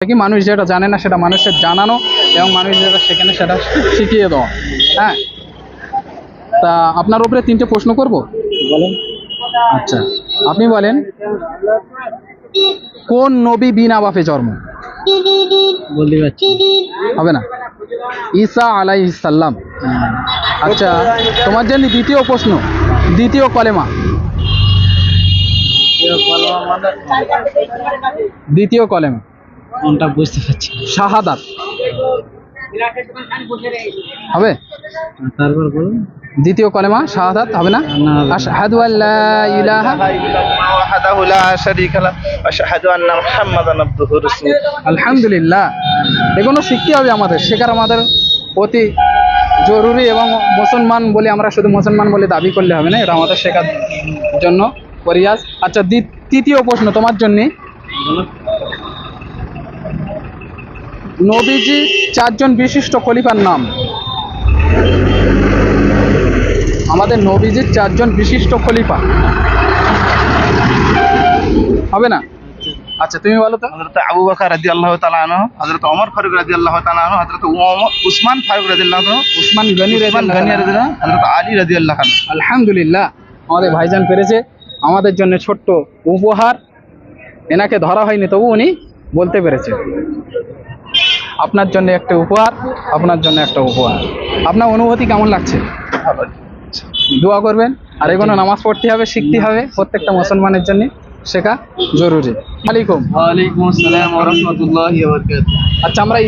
কি মানুষ যেটা জানে না সেটা মানুষের জানানো এবং মানুষ যেটা সেখানে সেটা শিখিয়ে দেওয়া। হ্যাঁ? তা আপনার উপরে তিনটে প্রশ্ন করব? বলেন। আচ্ছা। আপনি বলেন কোন নবী বিনা বাপে জন্ম? হবে না। ঈসা আলাই সাল্লাম আচ্ছা তোমার জন্য দ্বিতীয় প্রশ্ন দ্বিতীয় কলেমা। দ্বিতীয় কলেমা। কোনটা বুঝতে পারছি শাহাদাত। হবে? তারপর বলুন। দ্বিতীয় কলেমা শাহাদাত হবে না? আশহাদু আল্লা ইলাহা ওয়াহদাহু লা শারীকা লা আশহাদু আন্না মুহাম্মাদান আবদুহু ওয়া রাসূলুহু। আলহামদুলিল্লাহ। এগুলো শিখতে হবে আমাদের শেখার আমাদের অতি জরুরি এবং মুসলমান বলে আমরা শুধু মুসলমান বলে দাবি করলে হবে না এটা আমাদের শেখার জন্য পরিয়াস। আচ্ছা তৃতীয় প্রশ্ন তোমার জন্য। নবীজি চারজন বিশিষ্ট খলিফার নাম। আমাদের নবীজির চারজন বিশিষ্ট খলিফা। হবে না? আচ্ছা তুমি বলো তো। হযরত আবু বকর রাদিয়াল্লাহু তাআলা আনহু হযরত ওমর ফারুক রাদিয়াল্লাহু তাআলা আনহু হযরত উমর উসমান ফারুক রাদিয়াল্লাহু আনহু উসমান গনি উসমান গনি রাদিয়াল্লাহু হযরত আলী রাদিয়াল্লাহু আনহু। আলহামদুলিল্লাহ আমাদের ভাইজান পেরেছে। আমাদের জন্য ছোট্ট উপহার এনাকে ধরা হয়নি তবু উনি বলতে পেরেছে। আপনার জন্য একটা উপহার আপনার জন্য একটা উপহার। আপনার অনুভূতি কেমন লাগছে? দোয়া করবেন। আর এগুলো নামাজ পড়তে হবে শিখতে হবে প্রত্যেকটা মুসলমানের জন্য শেখা জরুরি। আলাইকুম ওয়ালাইকুম আসসালাম ওয়া রাহমাতুল্লাহি ওয়া বারাকাতুহু। আচ্ছা আমরা